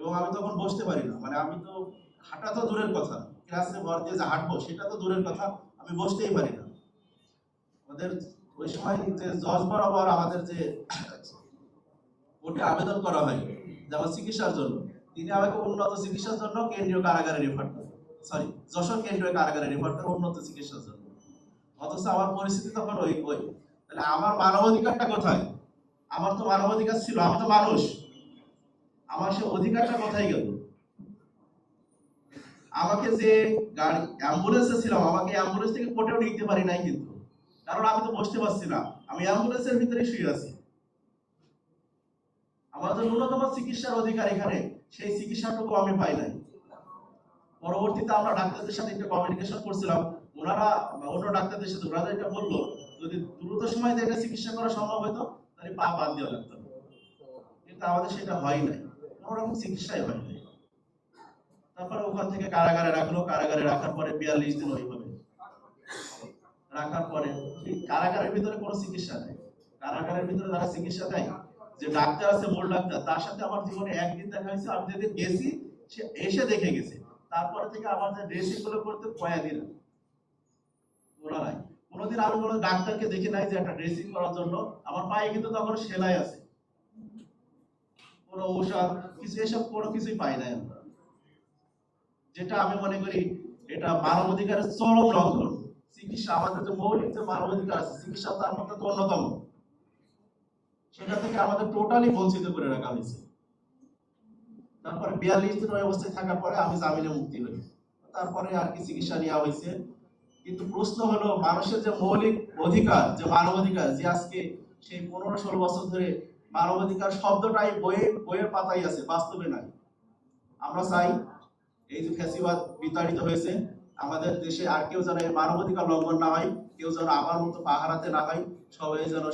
এবং আমি তখন বসতে পারি না। মানে আমি তো, হাঁটা তো দূরের কথা। ক্লাসে ভর দিয়ে যে হাঁটবো, সেটা তো দূরের কথা, আমি বসতেই পারি না। ওদের ওই সময় যে জজ বরাবর আমাদের যে কোর্টে আবেদন করা হয় যেমন চিকিৎসার জন্য, তিনি আমাকে উন্নত চিকিৎসার জন্য কেন্দ্রীয় কারাগারে রেফার করেন। সরি যশোর কেন্দ্রীয় কারাগারে রেফার করে উন্নত চিকিৎসার জন্য। অথচ আমার পরিস্থিতি তখন ওই ওই। তাহলে আমার মানবাধিকারটা কোথায়? আমার তো মানবাধিকার ছিল, আমি তো মানুষ। আমার সে অধিকারটা কোথায় গেল? আমাকে যে গাড়ি, অ্যাম্বুলেন্সে ছিলাম, আমাকে অ্যাম্বুলেন্স থেকে কোটেও নিতে পারি নাই কিন্তু। কারণ আমি তো বসতে পারছি না। আমি অ্যাম্বুলেন্সের ভিতরে শুয়ে আছি। আমার যে ন্যূনতম চিকিৎসার অধিকার এখানে, সেই চিকিৎসাটুকু আমি পাই নাই। পরবর্তীতে আমরা ডাক্তারদের সাথে একটা কমিউনিকেশন করছিলাম। ওনারা অন্য ডাক্তারদের সাথে ওনারা এটা বলল, যদি দ্রুত সময় এটা চিকিৎসা করা সম্ভব হতো, তাহলে পা বাদ দেওয়া লাগতো। কিন্তু আমাদের সেটা হয় নাই। কোনো রকম চিকিৎসাই হয় তারপরে ওখান থেকে কারাগারে রাখল, কারাগারে রাখার পরে বিয়াল্লিশ দিন ওইভাবে। রাখার পরে কারাগারের ভিতরে কোনো চিকিৎসা নেই। কারাগারের ভিতরে চিকিৎসা দেয়, যে ডাক্তার আছে, মূল ডাক্তার, তার সাথে আমার জীবনে একদিন দেখা হয়েছে, আমি যেদিন গেছি, সে এসে দেখে গেছে। তারপরে থেকে আমার যে ড্রেসিংগুলো করতে ওরা নাই। কোনোদিন আমি কোনো ডাক্তারকে দেখি নাই যে একটা ড্রেসিং করার জন্য। আমার পায়ে কিন্তু তখন সেলাই আছে। কোনো ঔষধ, কিছু এসব কোনো কিছুই পাই নাই আমরা। যেটা আমি মনে করি, এটা মানবাধিকারের চরম লঙ্ঘন। চিকিৎসা আমাদের যে মৌলিক যে মানবাধিকার আছে, চিকিৎসা তার মধ্যে তো অন্যতম। সেটা থেকে আমাদের টোটালি বঞ্চিত করে রাখা হয়েছে। তারপরে বিয়াল্লিশ দিন ওই অবস্থায় থাকার পরে আমি জামিনে মুক্তি হই। তারপরে আর কি চিকিৎসা নেওয়া হয়েছে। কিন্তু প্রশ্ন হলো, মানুষের যে মৌলিক অধিকার, যে মানবাধিকার যে আজকে সেই পনেরো ষোলো বছর ধরে মানবাধিকার শব্দটাই বইয়ে, বইয়ের পাতাই আছে, বাস্তবে নাই। আমরা চাই এই যে ফ্যাসিবাদ বিতাড়িত হয়েছে, আমাদের দেশে আর কেউ যেন এই মানবাধিকার লঙ্ঘন না হয়, কেউ যেন আমার মতো পাহারাতে না হয়, সবাই যেন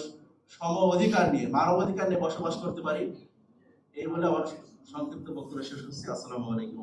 সম অধিকার নিয়ে মানবাধিকার নিয়ে বসবাস করতে পারি। এই বলে আমার সংক্ষিপ্ত বক্তব্য শেষ হচ্ছে আসসালামু আলাইকুম।